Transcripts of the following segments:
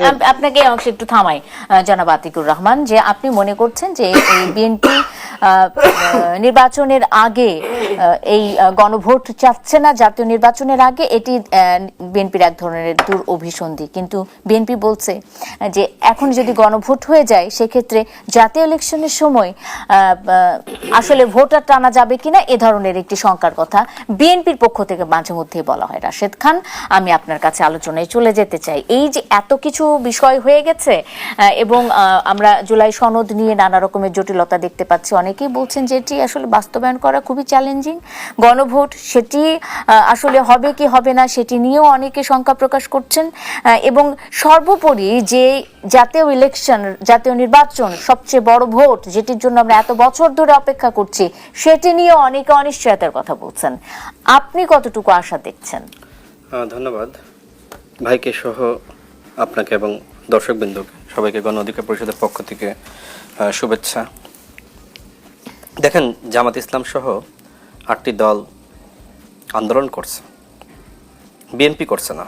Up- আপনাকে অংশ একটু থামাই জনাব আতিকুর রহমান, যে আপনি মনে করছেন যে বিএনপি নির্বাচনের আগে এই গণভোট চাচ্ছে না জাতীয় নির্বাচনের আগে, এটি বিএনপির এক ধরনের দূর অভিসন্ধি কিন্তু বিএনপি বলছে যে, এখন যদি গণভোট হয়ে যায়, সেক্ষেত্রে জাতীয় ইলেকশনের সময় আসলে ভোটার টানা যাবে কিনা, এ ধরনের একটি শঙ্কার কথা বিএনপির পক্ষ থেকে মাঝে মধ্যেই বলা হয়। রাশেদ খান, আমি আপনার কাছে আলোচনায় চলে যেতে চাই। এই যে এত কিছু বিষয় হয়ে গেছে এবং আমরা জুলাই সনদ নিয়ে নানা রকমের জটিলতা দেখতে পাচ্ছি। অনেকেই বলছেন যে, এটি আসলে বাস্তবায়ন করা খুবই চ্যালেঞ্জিং গণভোট সেটি আসলে হবে কি হবে না সেটি নিয়েও অনেকে শঙ্কা প্রকাশ করছেন এবং সর্বোপরি যে জাতীয় ইলেকশন জাতীয় নির্বাচন সবচেয়ে বড় ভোট যেটির জন্য আমরা এত বছর ধরে অপেক্ষা করছি সেটি নিয়ে অনেকে অনিশ্চয়তার কথা বলছেন। আপনি কতটুকু আশা দেখছেন? আহ, ধন্যবাদ। ভাইকে সহ আপনাকে এবং দর্শকবৃন্দকে সবাইকে গণ অধিকার পরিষদের পক্ষ থেকে শুভেচ্ছা। দেখেন জামাত ইসলাম সহ আটটি দল আন্দোলন করছে। বিএনপি করছে না।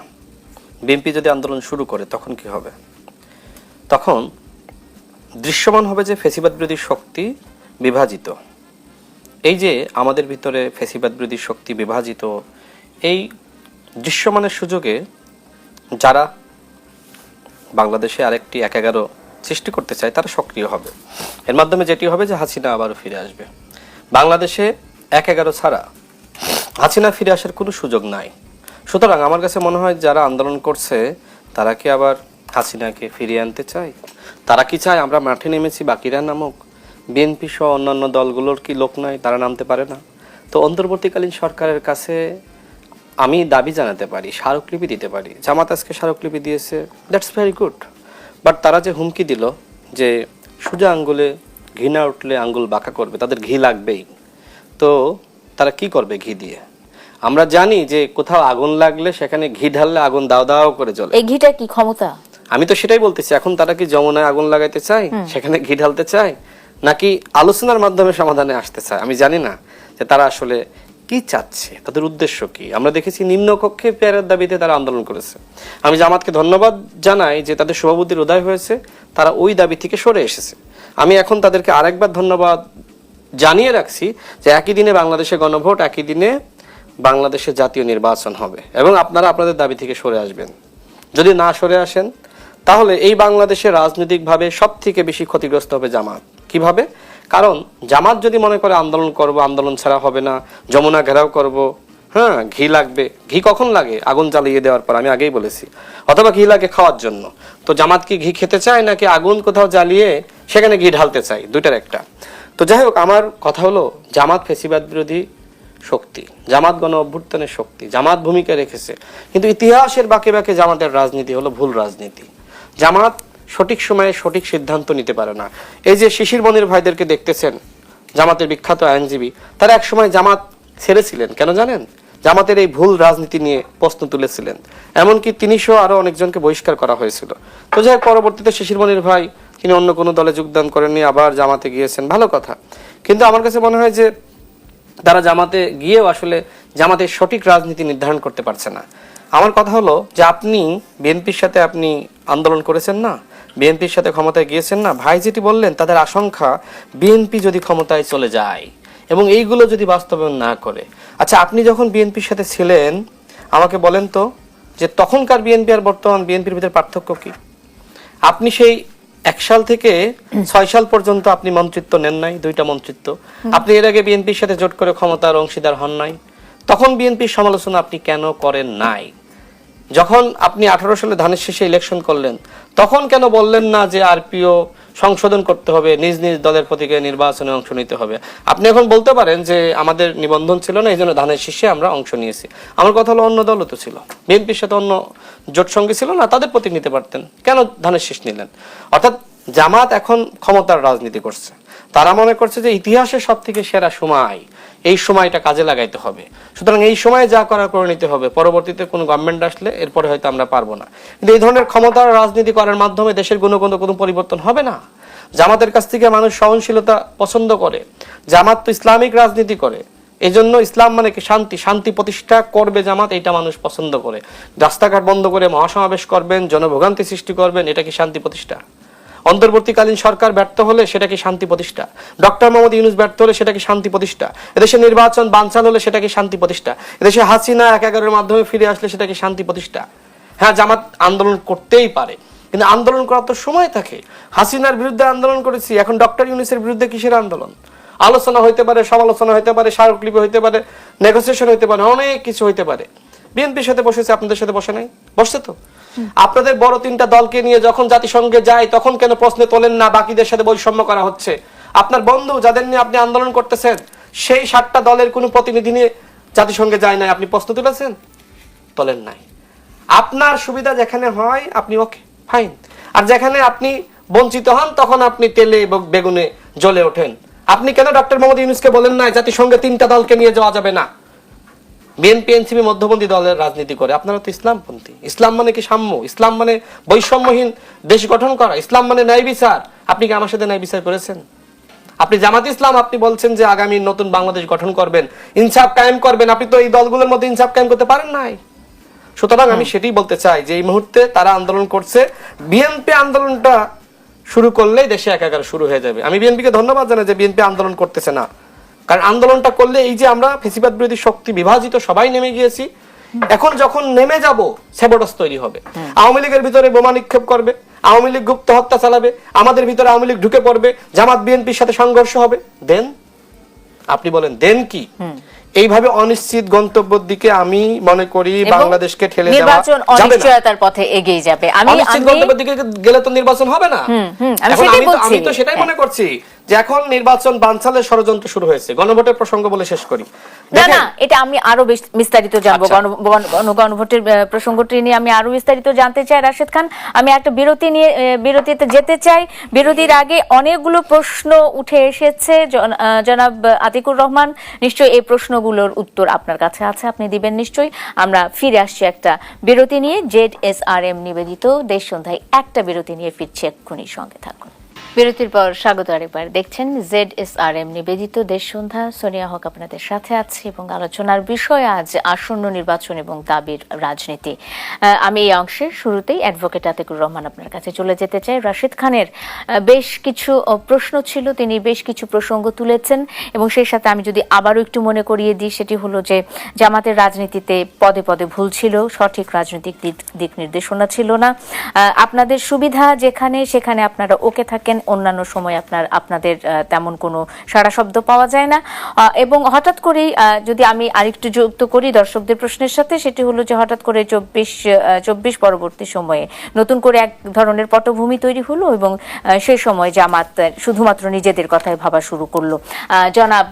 বিএনপি যদি আন্দোলন শুরু করে, তখন কি হবে? তখন দৃশ্যমান হবে যে ফেসিবাদ বিরোধী শক্তি বিভাজিত। এই যে আমাদের ভিতরে ফেসিবাদ বিরোধী শক্তি বিভাজিত, এই দৃশ্যমানের সুযোগে যারা বাংলাদেশে আরেকটি এক এগারো সৃষ্টি করতে চায়, তারা সক্রিয় হবে। এর মাধ্যমে যেটি হবে যে হাসিনা আবারও ফিরে আসবে। বাংলাদেশে এক এগারো ছাড়া। হাসিনা ফিরে আসার কোনো সুযোগ নাই। সুতরাং আমার কাছে মনে হয় যারা আন্দোলন করছে, তারা কি আবার হাসিনাকে ফিরিয়ে আনতে চায়? তারা কি চায় আমরা মাঠে নেমেছি বাকিরা নামক? বিএনপি সহ অন্যান্য দলগুলোর কি লোক নাই, তারা নামতে পারে না? তো অন্তর্বর্তীকালীন সরকারের কাছে আমি দাবি জানাতে পারি, স্মারকলিপি দিতে পারি। জামাত আজকে স্মারকলিপি দিয়েছে দ্যাটস ভেরি গুড বাট তারা যে হুমকি দিল যে সোজা আঙ্গুলে ঘি না উঠলে আঙ্গুল বাঁকা করবে, তাদের ঘি লাগবেই। তো তারা কি করবে ঘি দিয়ে? আমরা জানি যে কোথাও আগুন লাগলে সেখানে ঘি ঢাললে আগুন দাও দাও করে জ্বলে। এই ঘিটা কি ক্ষমতা? আমি তো সেটাই বলতেছি এখন তারা কি যমুনায় আগুন লাগাইতে চায়? সেখানে ঘি ঢালতে চায়? নাকি আলোচনার মাধ্যমে সমাধানে আসতে চায়? আমি জানি না যে তারা আসলে কি চাচ্ছে তাদের উদ্দেশ্য কি? আমরা দেখেছি নিম্নকক্ষে পেয়ারের দাবিতে তারা আন্দোলন করেছে। আমি জামাতকে ধন্যবাদ জানাই যে তাদের সভাপতির উদয় হয়েছে তারা ওই দাবি থেকে সরে এসেছে। আমি এখন তাদেরকে আরেকবার ধন্যবাদ জানিয়ে রাখছি যে একই দিনে বাংলাদেশে গণভোট, একই দিনে বাংলাদেশে জাতীয় নির্বাচন হবে। এবং আপনারা আপনাদের দাবি থেকে সরে আসবেন। যদি না সরে আসেন, তাহলে এই বাংলাদেশে রাজনৈতিকভাবে সব থেকে বেশি ক্ষতিগ্রস্ত হবে জামাত। কীভাবে? কারণ জামাত যদি মনে করে আন্দোলন করব, আন্দোলন ছাড়া হবে না, যমুনা ঘেরাও করব হ্যাঁ ঘি লাগবে। ঘি কখন লাগে? আগুন জ্বালিয়ে দেওয়ার পর, আমি আগেই বলেছি। অথবা ঘি লাগে খাওয়ার জন্য। তো জামাত কি ঘি খেতে চায় নাকি আগুন কোথাও জ্বালিয়ে সেখানে ঘি ঢালতে চাই দুইটার একটা। তো যাই হোক, আমার কথা হলো জামাত ফেসিবাদ বিরোধী শক্তি, জামাত গণ অভ্যুত্থানের শক্তি, জামাত ভূমিকা রেখেছে। কিন্তু ইতিহাসের বাঁকে বাঁকে জামাতের রাজনীতি হলো ভুল রাজনীতি। জামাত সঠিক সময়ে সঠিক সিদ্ধান্ত নিতে পারে না। এই যে শিশির মনির ভাইদেরকে দেখতেছেন, জামাতের বিখ্যাত আইনজীবী, তারা এক সময় জামাত ছেড়েছিলেন, কেন জানেন? জামাতের এই ভুল রাজনীতি নিয়ে প্রশ্ন তুলেছিলেন। এমনকি তিনি সহ আরও অনেকজনকে বহিষ্কার করা হয়েছিল। তো যাই পরবর্তীতে শিশির মনির ভাই তিনি অন্য কোনো দলে যোগদান করেননি, আবার জামাতে গিয়েছেন। ভালো কথা। কিন্তু আমার কাছে মনে হয় যে তারা জামাতে গিয়েও আসলে জামাতের সঠিক রাজনীতি নির্ধারণ করতে পারছে না। আমার কথা হলো যে আপনি বিএনপির সাথে আপনি আন্দোলন করেছেন না, বিএনপির সাথে ক্ষমতায় গিয়েছেন না, ভাই যেটি বললেন, তাদের আশঙ্কা বিএনপি যদি ক্ষমতায় চলে যায় এবং এইগুলো যদি বাস্তবায়ন না করে। আচ্ছা আপনি যখন বিএনপির সাথে ছিলেন, আমাকে বলেন তো যে তখনকার বিএনপি আর বর্তমান বিএনপির ভিতরে পার্থক্য কি? আপনি সেই এক সাল থেকে ছয় সাল পর্যন্ত আপনি মন্ত্রিত্ব নেন নাই দুইটা মন্ত্রিত্ব। আপনি এর আগে বিএনপির সাথে জোট করে ক্ষমতার অংশীদার হন নাই। তখন বিএনপির সমালোচনা আপনি কেন করেন নাই? যখন আপনি আঠারো সালে ধানের শেষে ইলেকশন করলেন তখন কেন বললেন না যে আরপিও সংশোধন করতে হবে, নিজ নিজ দলের প্রতীকে নির্বাচনে অংশ নিতে হবে। আপনি এখন বলতে পারেন যে আমাদের নিবন্ধন ছিল না এই জন্য ধানের শীর্ষে আমরা অংশ নিয়েছি। আমার কথা হলো অন্য দলও তো ছিল। বিএনপির সাথে অন্য জোট সঙ্গী ছিল না, তাদের প্রতীক নিতে পারতেন। কেন ধানের শীষ নিলেন? অর্থাৎ জামাত এখন ক্ষমতার রাজনীতি করছে। তারা মনে করছে যে ইতিহাসের সব থেকে সেরা সময়। এই সময়টা কাজে লাগাইতে হবে। সুতরাং এই সময় যা করার করে নিতে হবে। পরবর্তীতে কোনো গভর্নমেন্ট আসলে এরপরে হয়তো আমরা পারব না। কিন্তু এই ধরনের ক্ষমতার রাজনীতি করার মাধ্যমে দেশের গুণগত কোনো পরিবর্তন হবে না? জামাতের কাছ থেকে মানুষ সহনশীলতা পছন্দ করে। জামাত তো ইসলামিক রাজনীতি করে। এই জন্য ইসলাম মানে কি শান্তি? শান্তি প্রতিষ্ঠা করবে জামাত এটা মানুষ পছন্দ করে। রাস্তাঘাট বন্ধ করে মহাসমাবেশ করবেন, জনভোগান্তি সৃষ্টি করবেন, এটা কি শান্তি প্রতিষ্ঠা? অন্তর্বর্তীকালীন সরকার ব্যর্থ হলে সেটা কি শান্তি প্রতিষ্ঠা? ডক্টর মোহাম্মদ ইউনুস ব্যর্থ হলে সেটা কি শান্তি প্রতিষ্ঠা? এদেশে নির্বাচন বানচাল হলে সেটা কি শান্তি প্রতিষ্ঠা? এদেশে হাসিনা এক এগারোর মাধ্যমে ফিরে আসলে সেটা কি শান্তি প্রতিষ্ঠা? হ্যাঁ জামাত আন্দোলন করতেই পারে, কিন্তু আন্দোলন করার তো সময় থাকে। হাসিনার বিরুদ্ধে আন্দোলন করেছি, এখন ডক্টর ইউনুসের বিরুদ্ধে কিসের আন্দোলন? আলোচনা হইতে পারে, সমালোচনা হইতে পারে, স্মারকলিপি হইতে পারে নেগোসিয়েশন হইতে পারে, অনেক কিছু হইতে পারে। বিএনপির সাথে বসেছে, আপনাদের সাথে বসে নাই? বসছে তো? আপনাদের বড় তিনটা দলকে নিয়ে যখন জাতিসংঘে যায়, তখন কেন প্রশ্নে তোলেন না? বাকিদের সাথে বৈষম্য করা হচ্ছে। আপনার বন্ধু যাদের নিয়ে আপনি আন্দোলন করতেছেন, সেই সাতটা দলের কোনো প্রতিনিধি নিয়ে জাতিসংঘে যায় নাই। আপনি প্রশ্ন তুলেছেন? তোলেন নাই। আপনার সুবিধা যেখানে হয়, আপনি ওকে ফাইন আর যেখানে আপনি বঞ্চিত হন, তখন আপনি তেলে এবং বেগুনে জ্বলে ওঠেন। আপনি কেন ডক্টর মোহাম্মদ ইউনুসকে বলেন না জাতিসংঘে তিনটা দলকে নিয়ে যাওয়া যাবে না? বিএনপি এনসিপি মধ্যপন্থী দলের রাজনীতি করে। আপনারা তো ইসলামপন্থী। ইসলাম মানে কি সাম্য? ইসলাম মানে বৈষম্যহীন দেশ গঠন করা। ইসলাম মানে ন্যায় বিচার। আপনি কি আমার সাথে ন্যায় বিচার করেছেন? আপনি জামাত ইসলাম আপনি বলছেন যে আগামী নতুন বাংলাদেশ গঠন করবেন। ইনসাফ কায়েম করবেন। আপনি তো এই দলগুলোর মধ্যে ইনসাফ কায়েম করতে পারেন নাই। সুতরাং আমি সেটাই বলতে চাই যে এই মুহূর্তে তারা আন্দোলন করছে। বিএনপি আন্দোলনটা শুরু করলেই দেশে একাকার শুরু হয়ে যাবে। আমি বিএনপিকে ধন্যবাদ জানাই যে বিএনপি আন্দোলন করতেছে না। কারণ আন্দোলনটা করলে এই যে আমরা ফেসিবাদ বিরোধী শক্তি বিভাজিত সবাই নেমে গিয়েছি এখন যখন নেমে যাব সেবটাস তৈরি হবে। আওয়ামী লীগের ভিতরে বোমা নিক্ষেপ করবে আওয়ামী লীগ গুপ্ত হত্যা চালাবে আমাদের ভিতরে আওয়ামী লীগ ঢুকে পড়বে জামাত বিএনপির সাথে সংঘর্ষ হবে। দেন? আপনি বলেন দেন কি? এইভাবে অনিশ্চিত গন্তব্যের দিকে আমি মনে করি বাংলাদেশকে ঠেলে দেওয়া নির্বাচন অনিশ্চয়তার পথে এগিয়ে যাবে। আমি অনিশ্চিত গন্তব্যের দিকে গেলে তো নির্বাচন হবে না। আমি সেটাই তো- আমি তো সেটাই মনে করছি। যে এখন নির্বাচন বানচালের ষড়যন্ত্র শুরু হয়েছে। গণভোটের প্রসঙ্গ বলে শেষ করি। না না এটা আমি আরও বিস্তারিত জানব। আচ্ছা। গণ- গণ- গণ- গণভোটের প্রসঙ্গটি নিয়ে আমি আরও বিস্তারিত জানতে চাই। রাশেদ খান আমি একটা বিরতি নিয়ে বিরতিতে যেতে চাই। বিরতির আগে অনেকগুলো প্রশ্ন উঠে এসেছে। জনাব আতিকুর রহমান নিশ্চয়ই এই প্রশ্নগুলোর উত্তর আপনার কাছে আছে আপনি দিবেন নিশ্চয়ই। আমরা ফিরে আসছি একটা বিরতি নিয়ে। জেড এস আর এম নিবেদিত। দেশ সন্ধ্যায় একটা বিরতি নিয়ে ফিরছি এক্ষুনি। সঙ্গে থাকুন। বিরতির পর স্বাগত আরেকবার। দেখছেন জেড এস আর এম নিবেদিত দেশ সন্ধ্যা। সোনিয়া হক আপনাদের সাথে আছে এবং আলোচনার বিষয় আজ আসন্ন নির্বাচন এবং দাবির রাজনীতি। আমি এই অংশের শুরুতেই অ্যাডভোকেট আতিকুর রহমান আপনার কাছে চলে যেতে চাই। রাশিদ খানের বেশ কিছু প্রশ্ন ছিল, তিনি বেশ কিছু প্রসঙ্গ তুলেছেন এবং সেই সাথে আমি যদি আবারও একটু মনে করিয়ে দিই, সেটি হলো যে জামাতের রাজনীতিতে পদে পদে ভুল ছিল, সঠিক রাজনৈতিক দিক নির্দেশনা ছিল না। আপনাদের সুবিধা যেখানে, সেখানে আপনারা ওকে থাকেন। অন্যান্য সময় আপনার, আপনাদের তেমন কোনো সারা শব্দ পাওয়া যায় না। এবং হঠাৎ করেই যদি আমি আরেকটু যুক্ত করি দর্শকদের প্রশ্নের সাথে, সেটি হলো যে হঠাৎ করে চব্বিশ চব্বিশ পরবর্তী সময়ে নতুন করে এক ধরনের পটভূমি তৈরি হলো এবং সেই সময় জামাত শুধুমাত্র নিজেদের কথাই ভাবা শুরু করল। জনাব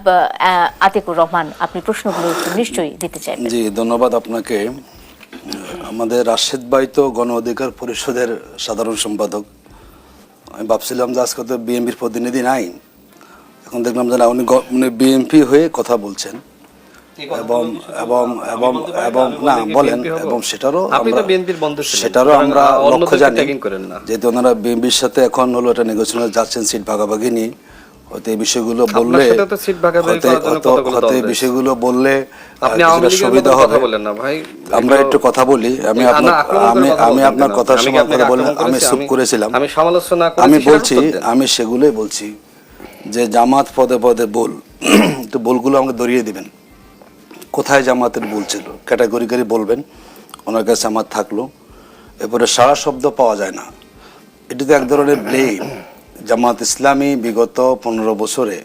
আতিকুর রহমান, আপনি প্রশ্নগুলো নিশ্চয়ই দিতে চাইবেন। জি, ধন্যবাদ আপনাকে। আমাদের রাশেদ ভাই তো গণ অধিকার পরিষদের সাধারণ সম্পাদক। আমি ভাবছিলাম যে আজকে তো বিএনপির প্রতিনিধি নাই এখন দেখলাম যে না উনি উনি বিএনপি হয়ে কথা বলছেন এবং এবং এবং এবং না বলেন এবং সেটারও। সেটারও আমরা লক্ষ্য জানি। যেহেতু ওনারা বিএনপির সাথে এখন হলো এটা নেগোসিয়েশন যাচ্ছেন সিট ভাগাভাগি নিয়ে হয়তো এই বিষয়গুলো বললে হয়তো এই বিষয়গুলো বললে সুবিধা হবে। না আমরা একটু কথা বলি। আমি আমি আমি আপনার কেন? কথার আমি কি সময় আপনাকে কথা বলে আক্রমণ আমি? চুপ করেছিলাম আমি সমালোচনা আমি বলছি আমি সেগুলোই বলছি যে জামাত পদে পদে বল। তো বলগুলো আমাকে ধরিয়ে দিবেন। কোথায় জামাতের ভুল ছিল? ক্যাটাগরিক্যালি বলবেন। ওনার কাছে আমার থাকল। এরপরে সারা শব্দ পাওয়া যায় না। এটি তো এক ধরনের ব্লেম। জামাত ইসলামী বিগত পনেরো বছরে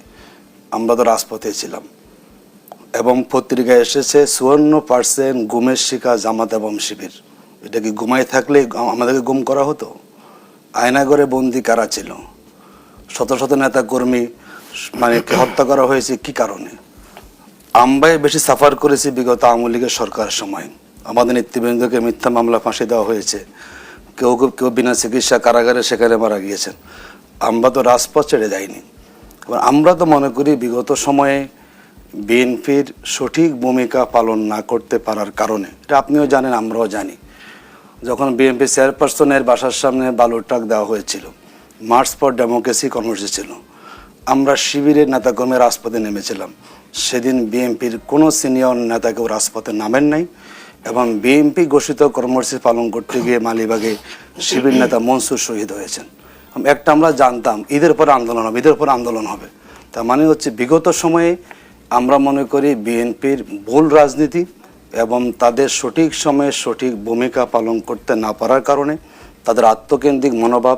আমরা তো রাজপথে ছিলাম এবং পত্রিকায় এসেছে চুয়ান্ন পার্সেন্ট গুমের শিকার জামাত এবং শিবির। এটা কি ঘুমাই থাকলে আমাদেরকে গুম করা হতো? আয়নাগরে বন্দি কারা ছিল? শত শত নেতা কর্মী মানে হত্যা করা হয়েছে কি কারণে? আমরাই বেশি সাফার করেছি বিগত আওয়ামী লীগের সরকারের সময়। আমাদের নেতৃবৃন্দকে মিথ্যা মামলা ফাঁসি দেওয়া হয়েছে। কেউ কেউ বিনা চিকিৎসা কারাগারে সেখানে মারা গিয়েছেন। আমরা তো রাজপথ ছেড়ে যাইনি। এবার আমরা তো মনে করি বিগত সময়ে বিএনপির সঠিক ভূমিকা পালন না করতে পারার কারণে। এটা আপনিও জানেন, আমরাও জানি। যখন বিএনপি চেয়ারপারসনের বাসার সামনে বালুর ট্রাক দেওয়া হয়েছিল, মার্চ ফর ডেমোক্রেসি কর্মসূচি ছিল। আমরা শিবিরের নেতাকর্মী রাজপথে নেমেছিলাম। সেদিন বিএনপির কোনো সিনিয়র নেতাকেও রাজপথে নামেন নাই এবং বিএনপি ঘোষিত কর্মসূচি পালন করতে গিয়ে মালিবাগে শিবির নেতা মনসুর শহীদ হয়েছেন। একটা আমরা জানতাম, ঈদের পরে আন্দোলন হবে, ঈদের পরে আন্দোলন হবে। তার মানে হচ্ছে বিগত সময়ে আমরা মনে করি বিএনপির ভুল রাজনীতি এবং তাদের সঠিক সময়ে সঠিক ভূমিকা পালন করতে না পারার কারণে তাদের আত্মকেন্দ্রিক মনোভাব,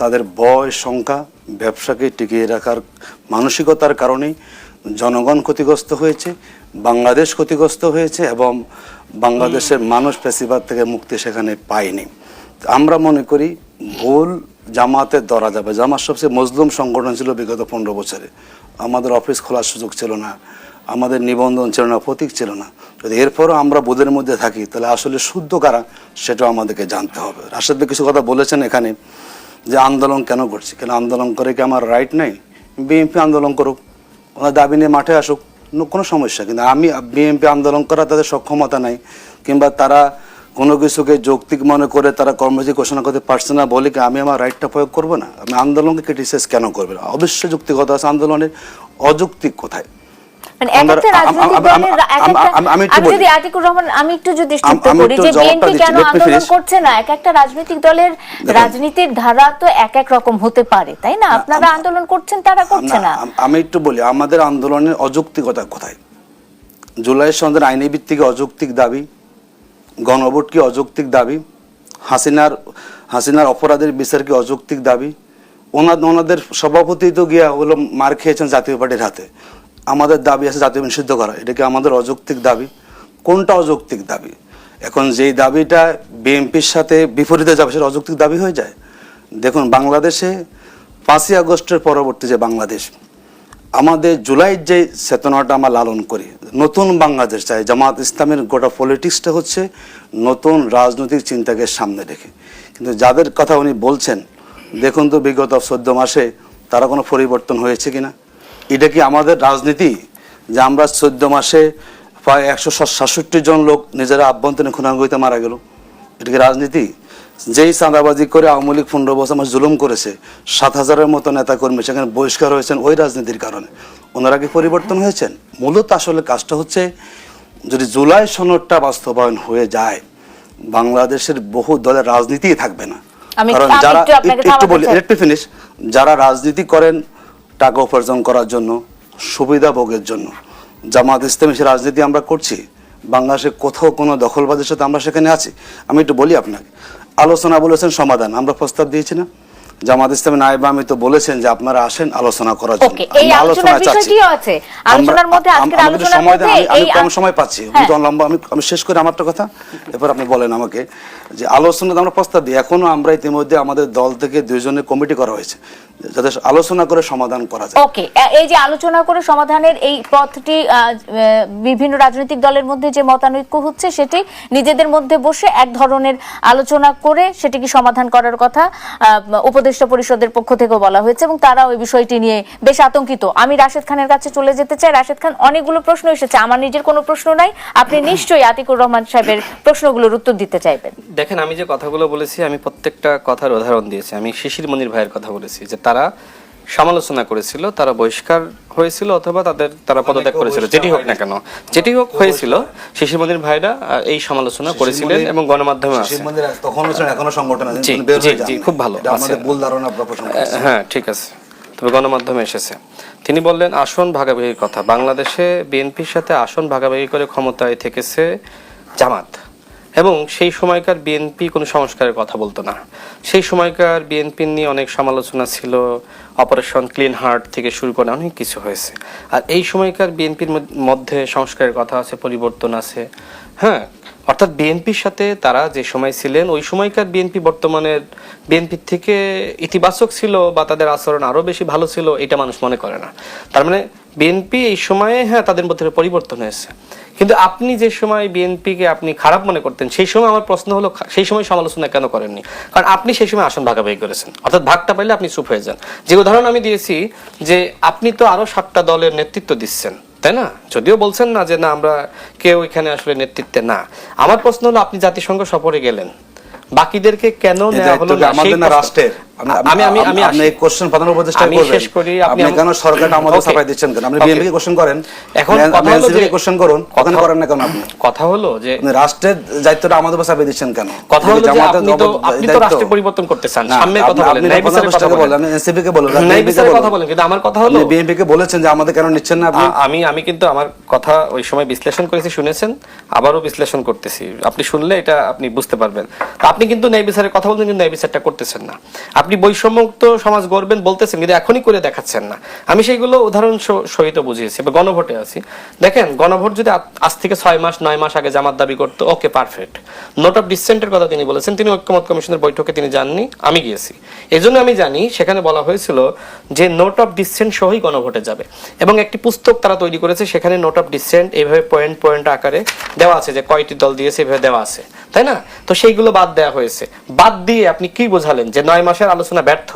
তাদের বয় সংখ্যা, ব্যবসাকে টিকিয়ে রাখার মানসিকতার কারণেই জনগণ ক্ষতিগ্রস্ত হয়েছে, বাংলাদেশ ক্ষতিগ্রস্ত হয়েছে এবং বাংলাদেশের মানুষ পেশিবাদ থেকে মুক্তি সেখানে পায়নি। আমরা মনে করি ভুল জামাতে ধরা যাবে। জামাত সবচেয়ে মজলুম সংগঠন ছিল বিগত পনেরো বছরে। আমাদের অফিস খোলার সুযোগ ছিল না, আমাদের নিবন্ধন ছিল না, প্রতীক ছিল না। যদি এরপরও আমরা বোধের মধ্যে থাকি, তাহলে আসলে শুদ্ধ কারা, সেটাও আমাদেরকে জানতে হবে। রাশেদ কিছু কথা বলেছেন এখানে যে আন্দোলন কেন করছি? কেন আন্দোলন করে কি আমার রাইট নাই? বিএনপি আন্দোলন করুক, ওনার দাবি নিয়ে মাঠে আসুক, কোনো সমস্যা। কিন্তু আমি বিএনপি আন্দোলন করা তাদের সক্ষমতা নাই, কিংবা তারা কোনো কিছুকে যৌক্তিক মনে করে তারা কর্মসূচি ঘোষণা করতে পারছে না বলে আমি আমার রাইটটা প্রয়োগ করব না? আমি আন্দোলনকে ক্রিটিসাইজ কেন করবে না? অবশ্যই যুক্তিকতা আছে আন্দোলনের অযৌক্তিক কোথায়? মানে আম- রাজনৈতিক দলের আম- এক আম- একটা- আম- আমি একটু আমি বলি। যদি আতিকুর রহমান আমি একটু যদি করি যে বিএনপি কেন আন্দোলন করছে না? এক একটা রাজনৈতিক দলের রাজনীতির ধারা তো এক এক রকম হতে পারে তাই না? আপনারা আন্দোলন করছেন তারা করছে না, না আমি একটু বলি আমাদের আন্দোলনের অযৌক্তিকতা কোথায়? জুলাই সন্ধ্যের আইনি ভিত্তিকে অযৌক্তিক দাবি গণভোট কি অযৌক্তিক দাবি, হাসিনার হাসিনার অপরাধের বিচার কি অযৌক্তিক দাবি। ওনার ওনাদের সভাপতি তো গিয়া হলো মার খেয়েছেন জাতীয় পার্টির হাতে। আমাদের দাবি আছে জাতীয় নিষিদ্ধ করা। এটা কি আমাদের অযৌক্তিক দাবি। কোনটা অযৌক্তিক দাবি? এখন যেই দাবিটা বিএনপির সাথে বিপরীতে যাবে, সেটা অযৌক্তিক দাবি হয়ে যায়? দেখুন, বাংলাদেশে পাঁচই আগস্টের পরবর্তী যে বাংলাদেশ আমাদের জুলাইয়ের যে চেতনাটা আমরা লালন করি, নতুন বাংলাদেশ চাই, জামাত ইসলামের গোটা পলিটিক্সটা হচ্ছে নতুন রাজনৈতিক চিন্তাকে সামনে রেখে। কিন্তু যাদের কথা উনি বলছেন, দেখুন তো বিগত চোদ্দ মাসে তারা কোনো পরিবর্তন হয়েছে কিনা? এটা কি আমাদের রাজনীতি? যে আমরা চোদ্দ মাসে প্রায় একশো সাতষট্টি জন লোক নিজেরা আভ্যন্তরীণ খুনাগুইতে মারা গেল। এটা কি রাজনীতি? যেই চাঁদাবাজি করে আওয়ামী লীগ পনেরো বছর আমার জুলুম করেছে সাত হাজারের মতো নেতা কর্মী সেখানে বহিষ্কার হয়েছেন ওই রাজনীতির কারণে। ওনারা কি পরিবর্তন হয়েছেন? মূলত আসলে কাজটা হচ্ছে যদি জুলাই সনদটা বাস্তবায়ন হয়ে যায় বাংলাদেশের বহু দলের রাজনীতিই থাকবে না। কারণ যারা একটু বলি একটু ফিনিশ যারা রাজনীতি করেন টাকা উপার্জন করার জন্য সুবিধা ভোগের জন্য। জামাত ইসলামী সে রাজনীতি আমরা করছি বাংলাদেশে কোথাও কোনো দখলবাদের সাথে আমরা সেখানে আছি। আমি একটু বলি আপনাকে আলোচনা বলেছেন সমাধান। আমরা প্রস্তাব দিয়েছি না। জামাত ইসলামী নায়েব আমি তো বলেছেন যে আপনারা আসেন আলোচনা করার জন্য। এই আমরা আলোচনার চাচ্ছি। আছে। আলোচনার মধ্যে আজকের আলোচনার মধ্যে আমি- কম সময় পাচ্ছি। হ্যাঁ। লম্বা আমি আমি শেষ করে আমারটা কথা। এরপর আপনি বলেন আমাকে। যে আলোচনাতে আমরা প্রস্তাব দিই। এখনও আমরা ইতিমধ্যে আমাদের দল থেকে দুইজনের কমিটি করা হয়েছে। যাতে আলোচনা করে সমাধান করা যায়। ওকে এই যে আলোচনা করে সমাধানের এই পথটি বিভিন্ন রাজনৈতিক দলের মধ্যে যে মতানৈক্য হচ্ছে, সেটি নিজেদের মধ্যে বসে এক ধরনের আলোচনা করে সেটিকে সমাধান করার কথা উপদেষ্টা পরিষদের পক্ষ থেকে বলা হয়েছে এবং তারা ওই বিষয়টি নিয়ে বেশ আতঙ্কিত। আমি রাশেদ খানের কাছে চলে যেতে চাই। রাশেদ খান, অনেকগুলো প্রশ্ন এসেছে। আমার নিজের কোনো প্রশ্ন নাই। আপনি নিশ্চয়ই আতিকুর রহমান সাহেবের প্রশ্নগুলোর উত্তর দিতে চাইবেন। দেখেন আমি যে কথাগুলো বলেছি আমি প্রত্যেকটা কথার উদাহরণ দিয়েছি। আমি শিশির মনির ভাইয়ের কথা বলেছি যে তারা সমালোচনা করেছিল তারা বহিষ্কার হয়েছিল অথবা তাদের তারা পদত্যাগ করেছিল যেটি হোক না কেন। যেটি হোক হয়েছিল শিশির মনির ভাইরা এই সমালোচনা করেছিলেন এবং গণমাধ্যমে মন্দির এখনও সংগঠন আছে হয়ে খুব ভালো, আহ, হ্যাঁ ঠিক আছে। তবে গণমাধ্যমে এসেছে। তিনি বললেন আসন ভাগাভাগির কথা। বাংলাদেশে বিএনপির সাথে আসন ভাগাভাগি করে ক্ষমতায় থেকেছে জামাত। এবং সেই সময়কার বিএনপি কোনো সংস্কারের কথা বলতো না। সেই সময়কার বিএনপি নিয়ে অনেক সমালোচনা ছিল অপারেশন ক্লিন হার্ট থেকে শুরু করে অনেক কিছু হয়েছে। আর এই সময়কার বিএনপির মধ্যে সংস্কারের কথা আছে, পরিবর্তন আছে। হ্যাঁ অর্থাৎ বিএনপির সাথে তারা যে সময় ছিলেন, ওই সময়কার বিএনপি বর্তমানের বিএনপির থেকে ইতিবাচক ছিল বা তাদের আচরণ আরও বেশি ভালো ছিল, এটা মানুষ মনে করে না। তার মানে বিএনপি এই সময়ে হ্যাঁ তাদের মধ্যে পরিবর্তন হয়েছে। কিন্তু আপনি যে সময় বিএনপিকে আপনি খারাপ মনে করতেন সেই সময় আমার প্রশ্ন হলো সেই সময় সমালোচনা কেন করেননি? কারণ আপনি সেই সময় আসন ভাগাভাগি করেছেন। অর্থাৎ ভাগটা পাইলে আপনি চুপ হয়ে যান। যে উদাহরণ আমি দিয়েছি যে আপনি তো আরও সাতটা দলের নেতৃত্ব দিচ্ছেন তাই না? যদিও বলছেন না যে না আমরা কেউ এখানে আসলে নেতৃত্বে না। আমার প্রশ্ন হলো আপনি জাতিসংঘ সফরে গেলেন। বাকিদেরকে কেন নেওয়া হলো না? রাষ্ট্রের? আমি আমি আমি আপনি। কোশ্চেন পাঠানোর উপদেষ্টা আমি শেষ করি, আপনি কেন সরকার আমাদের. দিচ্ছেন কেন? আপনি বিএনপি কে কোশ্চেন করেন। এখন কথা হলো যে- কোশ্চেন করুন। কথা- করেন না কেন আপনি? কথা হলো যে আপনি রাষ্ট্রের দায়িত্বটা আমাদের দিচ্ছেন কেন? কথা হলো যে আপনি তো আপনি তো রাষ্ট্র পরিবর্তন করতে চান সামনে কথা বলেন ন্যায় কথা বলেন। এনসিপি কে বলেন BNP কথা বলেন। কিন্তু আমার কথা হলো বিএনপি কে বলেছেন যে আমাদের কেন নিচ্ছেন না আপনি? আমি আমি কিন্তু আমার কথা ওই সময় বিশ্লেষণ করেছি শুনেছেন। আবারও বিশ্লেষণ করতেছি। আপনি শুনলে এটা আপনি বুঝতে পারবেন। আপনি কিন্তু ন্যায় বিচারের কথা বলছেন কিন্তু ন্যায় বিচারটা করতেছেন না। আপনি বৈষম্যমুক্ত সমাজ গড়বেন বলতেছেন, কিন্তু এখনই করে দেখাচ্ছেন না। আমি সেইগুলো উদাহরণ সহিত বুঝিয়েছি, বা গণভোটে আছি। দেখেন, গণভোট যদি আজ থেকে ছয় মাস, নয় মাস আগে জামাত দাবি করতো, ওকে পারফেক্ট নোট অফ ডিসেন্টের কথা তিনি বলেছেন, তিনি ঐক্যমত কমিশনের বৈঠকে তিনি যাননি, আমি গিয়েছি। এজন্য আমি জানি, সেখানে বলা হয়েছিল যে নোট অফ ডিসেন্ট সহই গণভোটে যাবে। এবং একটি পুস্তক তারা তৈরি করেছে, সেখানে নোট অফ ডিসেন্ট এইভাবে পয়েন্ট পয়েন্ট আকারে দেওয়া আছে যে কয়টি দল দিয়েছে এইভাবে দেওয়া আছে। তাই না? তো সেইগুলো বাদ দেওয়া হয়েছে। বাদ দিয়ে আপনি কি বোঝালেন যে নয় মাসের আলোচনা ব্যর্থ।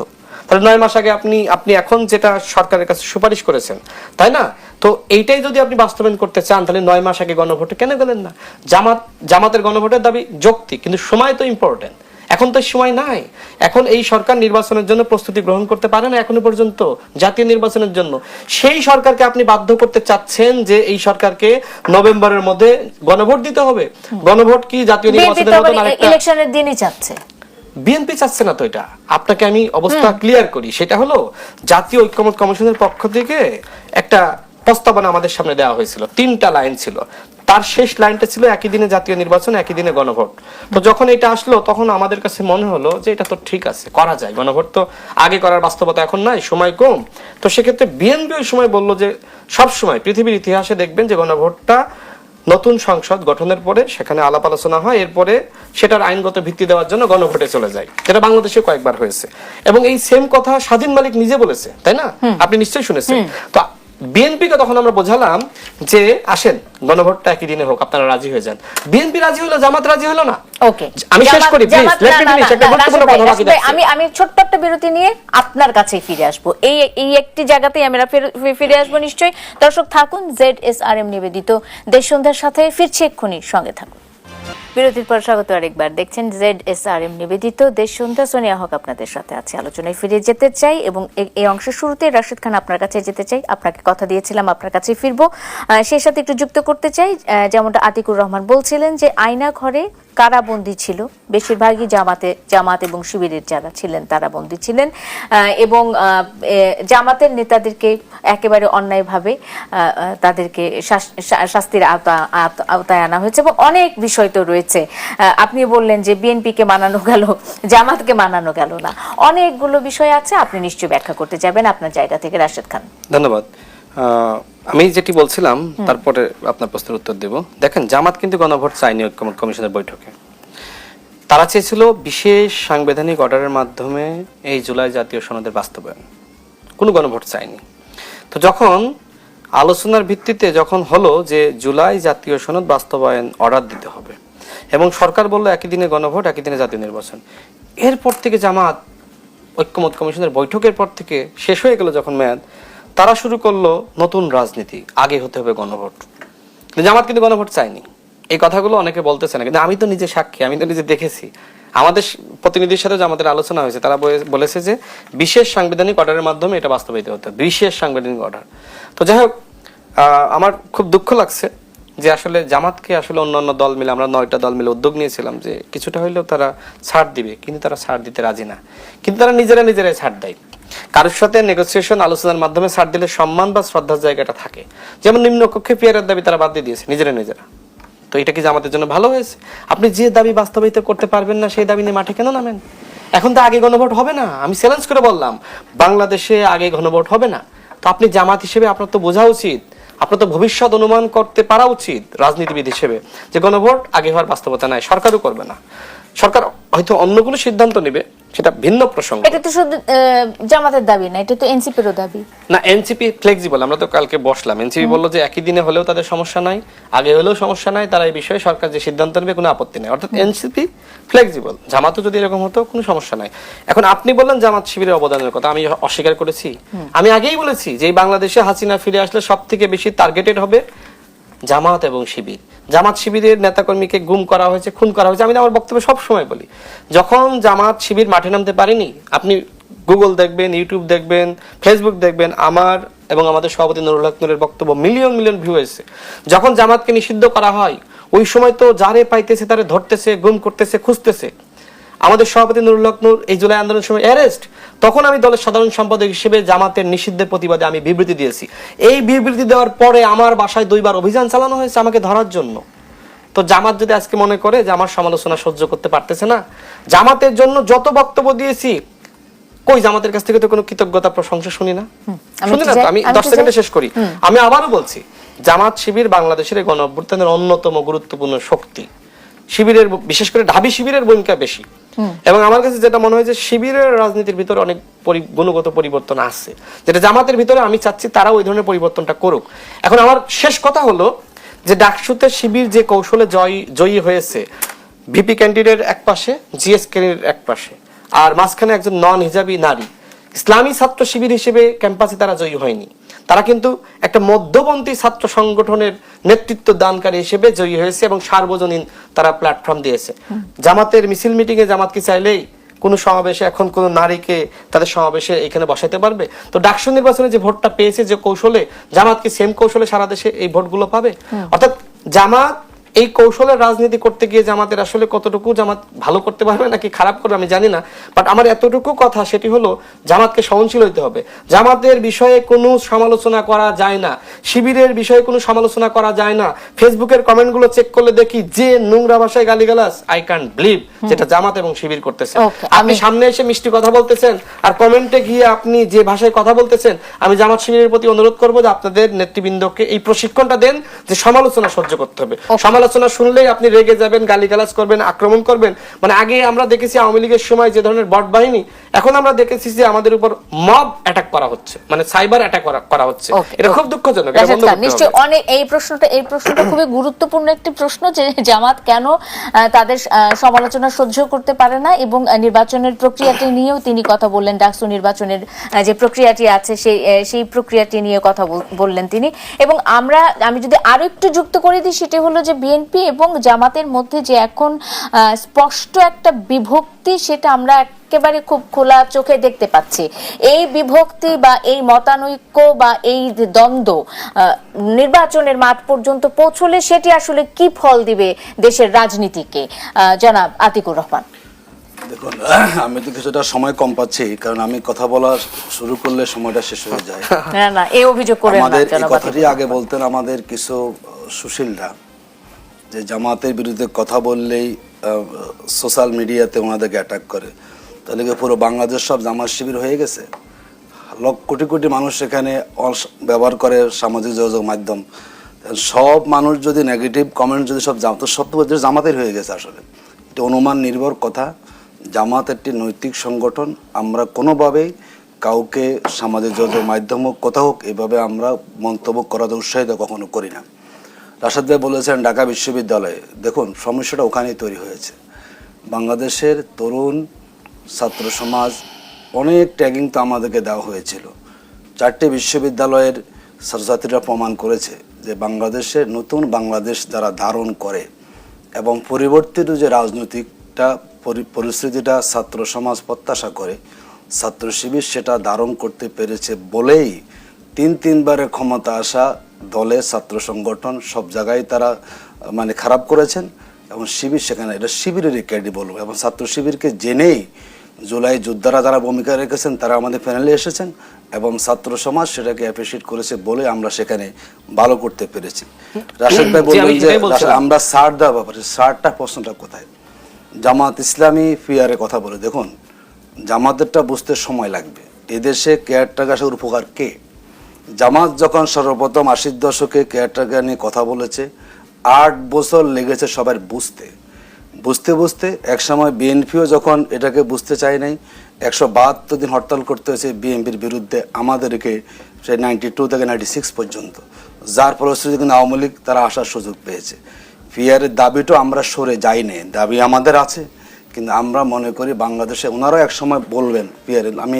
তাহলে নয় মাস আগে আপনি আপনি এখন যেটা সরকারের কাছে সুপারিশ করেছেন তাই না? তো এইটাই যদি আপনি বাস্তবায়ন করতে চান তাহলে নয় মাস আগে গণভোটে কেন গেলেন না? জামাত জামাতের গণভোটের দাবি যৌক্তিক কিন্তু সময় তো ইম্পর্টেন্ট এখন তো সময় নাই। এখন এই সরকার নির্বাচনের জন্য প্রস্তুতি গ্রহণ করতে পারে না এখনও পর্যন্ত জাতীয় নির্বাচনের জন্য। সেই সরকারকে আপনি বাধ্য করতে চাচ্ছেন যে এই সরকারকে নভেম্বরের মধ্যে গণভোট দিতে হবে। গণভোট কি জাতীয় নির্বাচনের তো মতন ইলেকশনের দিনই চাচ্ছে। বিএনপি চাচ্ছে না তো এটা। আপনাকে আমি অবস্থা ক্লিয়ার করি। সেটা হলো জাতীয় ঐক্যমত কমিশনের পক্ষ থেকে একটা প্রস্তাবনা আমাদের সামনে দেওয়া হয়েছিল। তিনটা লাইন ছিল। তার শেষ লাইনটা ছিল একই দিনে জাতীয় নির্বাচন একই দিনে গণভোট। তো যখন এটা আসলো তখন আমাদের কাছে মনে হলো যে এটা তো ঠিক আছে করা যায়। গণভোট তো আগে করার বাস্তবতা এখন নাই সময় কম। তো সেক্ষেত্রে বিএনপি ওই সময় বলল যে সব সময় পৃথিবীর ইতিহাসে দেখবেন যে গণভোটটা নতুন সংসদ গঠনের পরে সেখানে আলাপ আলোচনা হয় এরপরে সেটার আইনগত ভিত্তি দেওয়ার জন্য গণভোটে চলে যায়। যেটা বাংলাদেশে কয়েকবার হয়েছে। এবং এই সেম কথা স্বাধীন মালিক নিজে বলেছে তাই না? আপনি নিশ্চয়ই শুনেছেন। তো বিএনপিকে তখন আমরা বোঝালাম যে আসেন গণভোটটা একই দিনে হোক আপনারা রাজি হয়ে যান। বিএনপি রাজি হলো জামাত রাজি হলো না? ওকে। আমি শেষ করি, me না, finish, না, একটা গুরুত্বপূর্ণ কথা বাকি যাচ্ছে। আমি আমি ছোট্ট একটা বিরতি নিয়ে আপনার কাছে ফিরে আসব। এই এই একটি জায়গাতেই আমরা ফিরে- ফিরে আসব নিশ্চয়ই। দর্শক থাকুন জেড এস আর এম নিবেদিত। দেশ সন্ধ্যার সাথে ফিরছি এক্ষুনি সঙ্গে থাকুন। বিরতির পর স্বাগত আরেকবার। দেখছেন জেড এস আর এম নিবেদিত দেশ সন্ধ্যা। সোনিয়া হক আপনাদের সাথে আছে। আলোচনায় ফিরে যেতে চাই এবং এই অংশের শুরুতে রাশিদ খান আপনার কাছে যেতে চাই। আপনাকে কথা দিয়েছিলাম, আপনার কাছে ফিরবো। সেই সাথে একটু যুক্ত করতে চাই। যেমনটা আতিকুর রহমান বলছিলেন যে আয়না ঘরে কারাবন্দি ছিল। বেশিরভাগই জামাতে জামাত এবং শিবিরের যারা ছিলেন তারা বন্দী ছিলেন। এবং জামাতের নেতাদেরকে একেবারে অন্যায়ভাবে তাদেরকে শাস্তির আওতা- আওতায় আনা হয়েছে। এবং অনেক বিষয় তো রয়েছে। আহ, আপনি বললেন যে বিএনপিকে মানানো গেল জামাতকে মানানো গেল না। অনেকগুলো বিষয় আছে আপনি নিশ্চয়ই ব্যাখ্যা করতে যাবেন আপনার জায়গা থেকে। রাশেদ খান। ধন্যবাদ। আমি যেটি বলছিলাম তারপরে আপনার প্রশ্নের উত্তর দেব। দেখেন জামাত কিন্তু গণভোট চায়নি কমিশনের বৈঠকে। তারা চেয়েছিল বিশেষ সাংবিধানিক অর্ডারের মাধ্যমে এই জুলাই জাতীয় সনদের বাস্তবায়ন। কোনো গণভোট চায়নি। তো যখন আলোচনার ভিত্তিতে যখন হলো যে জুলাই জাতীয় সনদ বাস্তবায়ন অর্ডার দিতে হবে এবং সরকার বলল একই দিনে গণভোট, একই দিনে জাতীয় নির্বাচন। এরপর থেকে জামাত, ঐক্যমত কমিশনের বৈঠকের পর থেকে শেষ হয়ে গেল যখন মেয়াদ, তারা শুরু করল নতুন রাজনীতি, আগে হতে হবে গণভোট। জামাত কিন্তু গণভোট চায়নি। এই কথাগুলো অনেকে বলতেছে না, কিন্তু আমি তো নিজে সাক্ষী, আমি তো নিজে দেখেছি। আমাদের প্রতিনিধির সাথে আমাদের আলোচনা হয়েছে। তারা বলেছে যে বিশেষ সাংবিধানিক অর্ডারের মাধ্যমে এটা বাস্তবায়িত হতে। বিশেষ সাংবিধানিক অর্ডার তো যাই হোক আমার খুব দুঃখ লাগছে যে আসলে জামাতকে আসলে অন্যান্য দল মিলে, আমরা নয়টা দল মিলে উদ্যোগ নিয়েছিলাম যে কিছুটা হইলেও তারা ছাড় দিবে, কিন্তু তারা ছাড় দিতে রাজি না। কিন্তু তারা নিজেরা নিজেরাই ছাড় দেয়। কারোর সাথে নেগোসিয়েশন আলোচনার মাধ্যমে ছাড় দিলে সম্মান বা শ্রদ্ধার জায়গাটা থাকে। যেমন নিম্ন কক্ষে পিয়ারের দাবি তারা বাদ দিয়ে দিয়েছে, নিজেরা নিজেরা। তো এটা কি জামাতের জন্য ভালো হয়েছে? আপনি যে দাবি বাস্তবায়িত করতে পারবেন না, সেই দাবি নিয়ে মাঠে কেন নামেন? এখন তো আগে গণভোট হবে না, আমি চ্যালেঞ্জ করে বললাম, বাংলাদেশে আগে গণভোট হবে না। তো আপনি জামাত হিসেবে আপনার তো বোঝা উচিত আপনার তো ভবিষ্যৎ অনুমান করতে পারা উচিত রাজনীতিবিদ হিসেবে। যে গণভোট আগে হওয়ার বাস্তবতা নাই, সরকারও করবে না। সরকার হয়তো অন্য কোনো সিদ্ধান্ত নেবে সেটা ভিন্ন প্রসঙ্গ। এটা তো শুধু জামাতের দাবি না এটা তো এনসিপিরও দাবি। না এনসিপি ফ্লেক্সিবল আমরা তো কালকে বসলাম। এনসিপি বলল যে একই দিনে হলেও তাদের সমস্যা নাই আগে হলেও সমস্যা নাই তারা এই বিষয়ে সরকার যে সিদ্ধান্ত নেবে কোনো আপত্তি নেই। অর্থাৎ এনসিপি ফ্লেক্সিবল জামাতও যদি এরকম হতো কোনো সমস্যা নাই। এখন আপনি বললেন জামাত শিবিরের অবদানের কথা আমি অস্বীকার করেছি। আমি আগেই বলেছি যে বাংলাদেশে হাসিনা ফিরে আসলে সব থেকে বেশি টার্গেটেড হবে জামাত এবং শিবির। জামাত শিবিরের নেতাকর্মীকে গুম করা হয়েছে, খুন করা হয়েছে। আমি আমার বক্তব্য সব সময় বলি। যখন জামাত শিবির মাঠে নামতে পারেনি, আপনি গুগল দেখবেন ইউটিউব দেখবেন ফেসবুক দেখবেন, আমার এবং আমাদের সভাপতি নুরুল হক নুরের বক্তব্য মিলিয়ন মিলিয়ন ভিউ হয়েছে যখন জামাতকে নিষিদ্ধ করা হয়, ওই সময় তো যারে পাইতেছে তারে ধরতেছে, গুম করতেছে, খুঁজতেছে। আমাদের সভাপতি নুরুল হক নূর এই জুলাই আন্দোলনের সময় অ্যারেস্ট তখন আমি দলের সাধারণ সম্পাদক হিসেবে জামাতের নিষিদ্ধের প্রতিবাদে আমি বিবৃতি দিয়েছি। এই বিবৃতি দেওয়ার পরে আমার বাসায় দুইবার অভিযান চালানো হয়েছে আমাকে ধরার জন্য। তো জামাত যদি আজকে মনে করে যে আমার সমালোচনা সহ্য করতে পারতেছে না জামাতের জন্য যত বক্তব্য দিয়েছি কই জামাতের কাছ থেকে তো কোনো কৃতজ্ঞতা প্রশংসা শুনি না? শুনি না আমি দশ সেকেন্ডে শেষ করি। আমি আবারও বলছি জামাত শিবির বাংলাদেশের গণ অভ্যুত্থানের অন্যতম গুরুত্বপূর্ণ শক্তি। শিবিরের বিশেষ করে ঢাবি শিবিরের ভূমিকা বেশি। এবং আমার কাছে যেটা মনে হয় যে শিবিরের রাজনীতির ভিতরে অনেক গুণগত পরিবর্তন আছে। যেটা জামাতের ভিতরে আমি চাচ্ছি তারা ওই ধরনের পরিবর্তনটা করুক। এখন আমার শেষ কথা হলো যে ডাকসুতে শিবির যে কৌশলে জয় জয়ী হয়েছে ভিপি ক্যান্ডিডেট এক পাশে জিএস ক্যান্ডিডেট এক পাশে আর মাঝখানে একজন নন হিজাবি নারী। ইসলামী ছাত্র শিবির হিসেবে ক্যাম্পাসে তারা জয়ী হয়নি। তারা কিন্তু একটা মধ্যপন্থী ছাত্র সংগঠনের নেতৃত্ব দানকারী হিসেবে জয়ী হয়েছে এবং সার্বজনীন তারা প্ল্যাটফর্ম দিয়েছে। জামাতের মিছিল মিটিং এ জামাত কি চাইলেই কোনো সমাবেশে এখন কোনো নারীকে তাদের সমাবেশে এখানে বসাতে পারবে। তো ডাকসু নির্বাচনে যে ভোটটা পেয়েছে যে কৌশলে জামাত কি সেম কৌশলে সারা দেশে এই ভোটগুলো পাবে। অর্থাৎ জামাত এই কৌশলের রাজনীতি করতে গিয়ে জামাতের আসলে কতটুকু জামাত ভালো করতে পারবে নাকি খারাপ করবে আমি জানি না বাট আমার এতটুকু কথা সেটি হলো জামাতকে সহনশীল হইতে হবে। জামাতের বিষয়ে কোনো সমালোচনা করা যায় না শিবিরের বিষয়ে কোনো সমালোচনা করা যায় না। ফেসবুকের কমেন্টগুলো চেক করলে দেখি যে নোংরা ভাষায় গালিগালাজ আই ক্যান বিলিভ যেটা জামাত এবং শিবির করতেছে। আপনি সামনে এসে মিষ্টি কথা বলতেছেন আর কমেন্টে গিয়ে আপনি যে ভাষায় কথা বলতেছেন আমি জামাত শিবিরের প্রতি অনুরোধ করব যে আপনাদের নেতৃবৃন্দকে এই প্রশিক্ষণটা দেন যে সমালোচনা সহ্য করতে হবে। সমালোচনা শুনলেই আপনি রেগে যাবেন, গালিগালাজ করবেন, আক্রমণ করবেন। মানে আগে আমরা দেখেছি আওয়ামী লীগের সময় যে ধরনের বট বাহিনী এখন আমরা দেখেছি যে আমাদের উপর মব অ্যাটাক করা হচ্ছে মানে সাইবার অ্যাটাক করা হচ্ছে। এটা খুব দুঃখজনক নিশ্চয়ই অনেক এই প্রশ্নটা এই প্রশ্নটা খুবই গুরুত্বপূর্ণ একটি প্রশ্ন যে জামাত কেন তাদের সমালোচনা সহ্য করতে পারে না এবং নির্বাচনের প্রক্রিয়াটি নিয়েও তিনি কথা বললেন ডাকসু নির্বাচনের যে প্রক্রিয়াটি আছে সেই সেই প্রক্রিয়াটি নিয়ে কথা বললেন তিনি। এবং আমরা আমি যদি আরও একটু যুক্ত করে দিই সেটি হলো যে বিএনপি এবং জামাতের মধ্যে যে এখন স্পষ্ট একটা বিভক্তি সেটা আমরা একেবারে খুব খোলা চোখে দেখতে পাচ্ছি। এই বিভক্তি বা এই মতানৈক্য বা এই দ্বন্দ্ব নির্বাচনের মাঠ পর্যন্ত পৌঁছলে সেটি আসলে কি ফল দিবে দেশের রাজনীতিকে? জনাব আতিকুর রহমান। দেখুন আমি তো কিছুটা সময় কম পাচ্ছি কারণ আমি কথা বলা শুরু করলে সময়টা শেষ হয়ে যায়। না না এই অভিযোগ করেন আমাদের এই কথাটি আগে বলতেন আমাদের কিছু সুশীলরা যে জামাতের বিরুদ্ধে কথা বললেই সোশ্যাল মিডিয়াতে ওনাদেরকে অ্যাটাক করে। তাহলে কি পুরো বাংলাদেশ সব জামাত শিবির হয়ে গেছে? লক্ষ, কোটি কোটি মানুষ এখানে ব্যবহার করে সামাজিক যোগাযোগ মাধ্যম। সব মানুষ যদি নেগেটিভ কমেন্ট যদি সব জামাত সব তো জামাতের হয়ে গেছে আসলে। এটা অনুমান নির্ভর কথা। জামাত একটি নৈতিক সংগঠন। আমরা কোনোভাবেই কাউকে সামাজিক যোগাযোগ মাধ্যম কোথাও হোক, এভাবে আমরা মন্তব্য করাতে উৎসাহিত কখনো করি না। রাশাদ ভাই বলেছেন ঢাকা বিশ্ববিদ্যালয়ে। দেখুন, সমস্যাটা ওখানেই তৈরি হয়েছে। বাংলাদেশের তরুণ ছাত্র সমাজ অনেক ট্যাগিং তো আমাদেরকে দেওয়া হয়েছিল। চারটে বিশ্ববিদ্যালয়ের ছাত্রছাত্রীরা প্রমাণ করেছে যে বাংলাদেশে নতুন বাংলাদেশ যারা ধারণ করে এবং পরিবর্তিত যে রাজনৈতিকটা, পরি- পরিস্থিতিটা ছাত্র সমাজ প্রত্যাশা করে ছাত্র শিবির সেটা ধারণ করতে পেরেছে বলেই তিন তিনবারের ক্ষমতা আসা দলের ছাত্র সংগঠন সব জায়গায় তারা মানে খারাপ করেছেন এবং শিবির সেখানে এটা শিবিরের ক্যাডি বলব। এবং ছাত্র শিবিরকে জেনেই জুলাই যোদ্ধারা যারা ভূমিকা রেখেছেন তারা আমাদের প্যানেলে এসেছেন এবং ছাত্র সমাজ সেটাকে অ্যাপ্রিসিয়েট করেছে বলে আমরা সেখানে ভালো করতে পেরেছি। রাশেদ ভাই বললেন যে আমরা সার দেওয়া ব্যাপারে সারটা প্রশ্নটা কোথায়? জামাত ইসলামী ফিয়ারে কথা বলে দেখুন জামাতেরটা বুঝতে সময় লাগবে। এদেশে কেয়ারটাকাশের উপকার কে? জামাত যখন সর্বপ্রথম আশির দশকে কেয়ারটাকা নিয়ে কথা বলেছে, আট বছর লেগেছে সবার বুঝতে। বুঝতে বুঝতে একসময় বিএনপিও যখন এটাকে বুঝতে চায় নাই, একশো বাহাত্তর দিন হরতাল করতে হয়েছে বিএনপির বিরুদ্ধে আমাদেরকে সে নাইনটি টু থেকে নাইনটি সিক্স পর্যন্ত। যার ফলশ্রুতি কিন্তু আওয়ামী লীগ তারা আসার সুযোগ পেয়েছে। পিয়ারের দাবিটা আমরা সরে যাইনি দাবি আমাদের আছে, কিন্তু আমরা মনে করি বাংলাদেশে ওনারাও এক সময় বলবেন পিয়ার আমি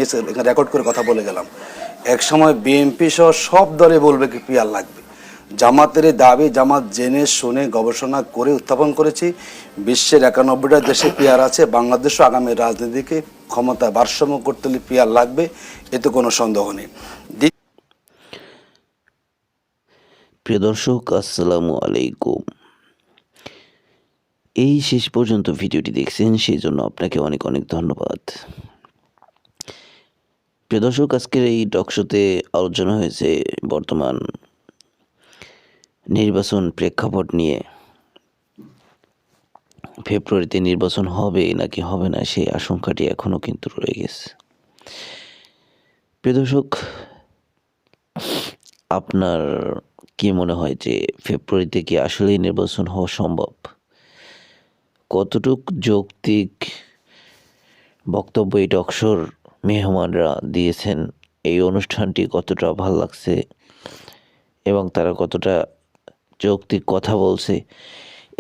রেকর্ড করে কথা বলে গেলাম। এক সময় বিএনপি সহ সব দলে বলবে কি পিয়ার লাগবে। জামাতের দাবি, জামাত জেনে শুনে গবেষণা করে উত্থাপন করেছি। বিশ্বের একানব্বইটা দেশে পিয়ার আছে। বাংলাদেশও আগামী রাজনীতিকে ক্ষমতা ভারসাম্য করতে হলে পিয়ার লাগবে, এতে কোনো সন্দেহ নেই। প্রিয় দর্শক, আসসালামু আলাইকুম। এই শেষ পর্যন্ত ভিডিওটি দেখছেন, সেই জন্য আপনাকে অনেক অনেক ধন্যবাদ। প্রিয় দর্শক, আজকের এই টকশোতে আলোচনা হয়েছে বর্তমান নির্বাচন প্রেক্ষাপট নিয়ে। ফেব্রুয়ারিতে নির্বাচন হবে নাকি হবে না, সেই আশঙ্কাটি এখনও কিন্তু রয়ে গেছে। প্রিয় দর্শক, আপনার কি মনে হয় যে ফেব্রুয়ারিতে কি আসলেই নির্বাচন হওয়া সম্ভব? কতটুক যৌক্তিক বক্তব্য এই টকশোর মেহমানরা দিয়েছেন এই অনুষ্ঠানটি কতটা ভালো লাগছে এবং তারা কতটা যৌক্তিক কথা বলছে,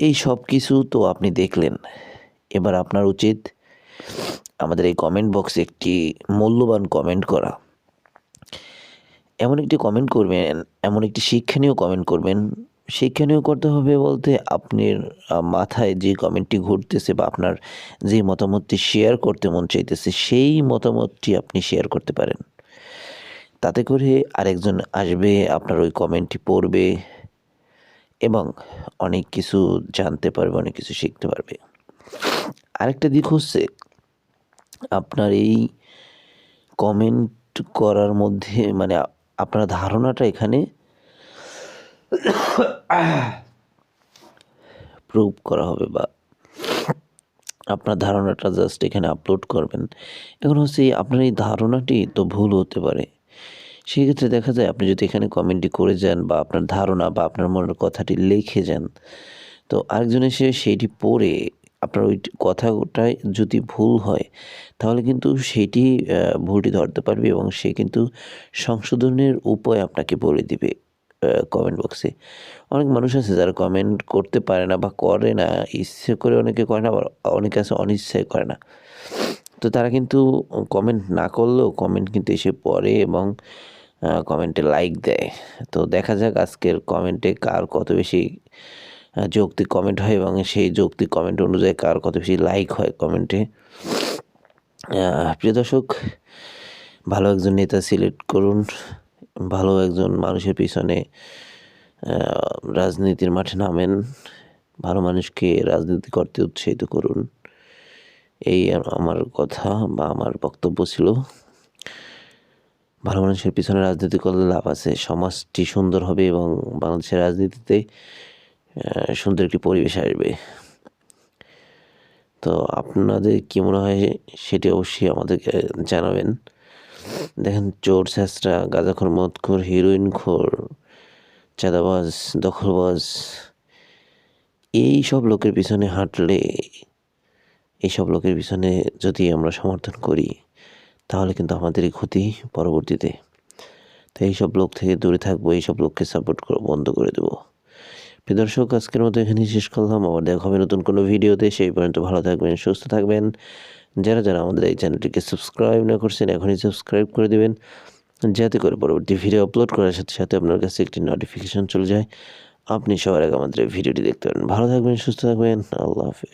এই সব কিছু তো আপনি দেখলেন। এবার আপনার উচিত আমাদের এই কমেন্ট বক্সে একটি মূল্যবান কমেন্ট করা। এমন একটি কমেন্ট করবেন, এমন একটি শিক্ষণীয় কমেন্ট করবেন শিক্ষণীয় করতে হবে বলতে আপনার মাথায় যে কমেন্টটি ঘুরতেছে বা আপনার যে মতামতটি শেয়ার করতে মন চাইতেছে, সেই মতামতটি আপনি শেয়ার করতে পারেন। তাতে করে আরেকজন আসবে, আপনার ওই কমেন্টটি পড়বে এবং অনেক কিছু জানতে পারবে, অনেক কিছু শিখতে পারবে। আরেকটা দিক হচ্ছে, আপনার এই কমেন্ট করার মধ্যে মানে আপনার ধারণাটা এখানে প্রুভ করা হবে বা আপনার ধারণাটা জাস্ট এখানে আপলোড করবেন। এখন হচ্ছে আপনার এই ধারণাটি তো ভুল হতে পারে। সেক্ষেত্রে দেখা যায় আপনি যদি এখানে কমেন্টটি করে যান বা আপনার ধারণা বা আপনার মনের কথাটি লিখে যান, তো আরেকজন এসে সেইটি পড়ে আপনার ওই কথাটাই যদি ভুল হয়, তাহলে কিন্তু সেটি ভুলটি ধরতে পারবে এবং সে কিন্তু সংশোধনের উপায় আপনাকে বলে দিবে। কমেন্ট বক্সে অনেক মানুষ আছে যারা কমেন্ট করতে পারে না বা করে না, ইচ্ছে করে অনেকে করে না, আবার অনেকে আছে অনিচ্ছায় করে না। তো তারা কিন্তু কমেন্ট না করলেও কমেন্ট কিন্তু এসে পড়ে এবং কমেন্টে লাইক দেয়। তো দেখা যাক আজকের কমেন্টে কার কত বেশি যৌক্তিক কমেন্ট হয় এবং সেই যৌক্তিক কমেন্ট অনুযায়ী কার কত বেশি লাইক হয় কমেন্টে প্রিয় দর্শক, ভালো একজন নেতা সিলেক্ট করুন। ভালো একজন মানুষের পিছনে রাজনীতির মাঠে নামেন, ভালো মানুষকে রাজনীতি করতে উৎসাহিত করুন। এই আমার কথা বা আমার বক্তব্য ছিল। ভালো মানুষের পিছনে রাজনীতি করলে লাভ আছে। সমাজটি সুন্দর হবে এবং বাংলাদেশের রাজনীতিতে সুন্দর একটি পরিবেশ আসবে। তো আপনাদের কি মনে হয় সেটি অবশ্যই আমাদেরকে জানাবেন। দেখেন চোর ছেঁচড়া গাঁজাখোর, মদখোর হিরোইন খোর চাঁদাবাজ, দখলবাজ, এই সব লোকের পিছনে হাঁটলে এইসব লোকের পিছনে যদি আমরা সমর্থন করি, তাহলে কিন্তু আমাদেরই ক্ষতি পরবর্তীতে। তো এইসব লোক থেকে দূরে থাকব এইসব লোককে সাপোর্ট করে বন্ধ করে দেবো। দর্শক, আজকের মতো এখানেই শেষ করলাম। আবার দেখা হবে নতুন কোনো ভিডিওতে। সেই পর্যন্ত ভালো থাকবেন, সুস্থ থাকবেন। যারা যারা আমাদের এই চ্যানেলটিকে সাবস্ক্রাইব না করছেন, এখনই সাবস্ক্রাইব করে দেবেন, যাতে করে পরবর্তী ভিডিও আপলোড করার সাথে সাথে আপনার কাছে একটি নোটিফিকেশন চলে যায়। আপনি সবার আগে আমাদের ভিডিওটি দেখতে পারেন। ভালো থাকবেন, সুস্থ থাকবেন। আল্লাহ হাফিজ।